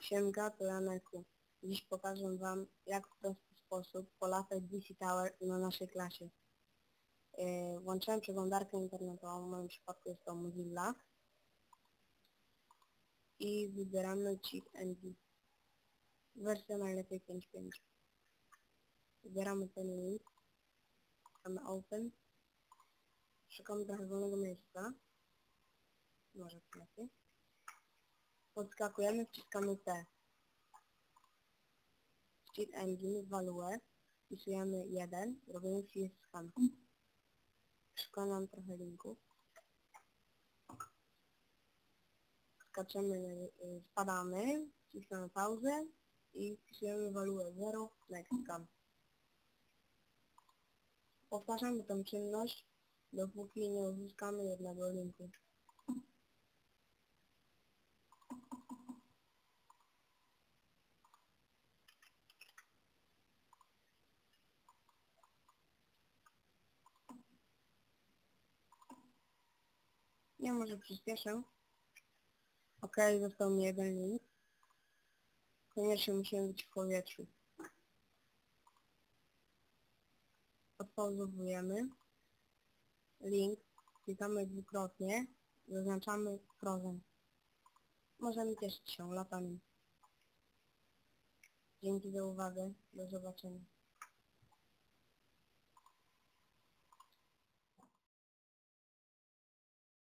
Siemka, to Janeku. Dziś pokażę Wam, jak w prosty sposób polatać DC Tower na naszej klasie. Yy, włączyłem przeglądarkę internetową, w moim przypadku jest to Mozilla. I wybieramy Cheat NG. Wersja najlepiej 5.5. Wybieramy ten link. Klikamy Open. Szukamy trochę wolnego miejsca. Może lepiej. Podskakujemy, wciskamy T. Cheat Engine, Value, wpisujemy 1, robimy scan. Szukam nam trochę linków. Skaczemy, y, spadamy, wciskamy pauzę i wpisujemy value 0, next scan. Powtarzamy tę czynność, dopóki nie uzyskamy jednego linku. Ja może przyspieszę. Ok, został mi jeden link. Koniecznie musimy być w powietrzu. Odpauzowujemy. Link. Klikamy dwukrotnie. Zaznaczamy Frozen. Możemy cieszyć się latami. Dzięki za uwagę. Do zobaczenia.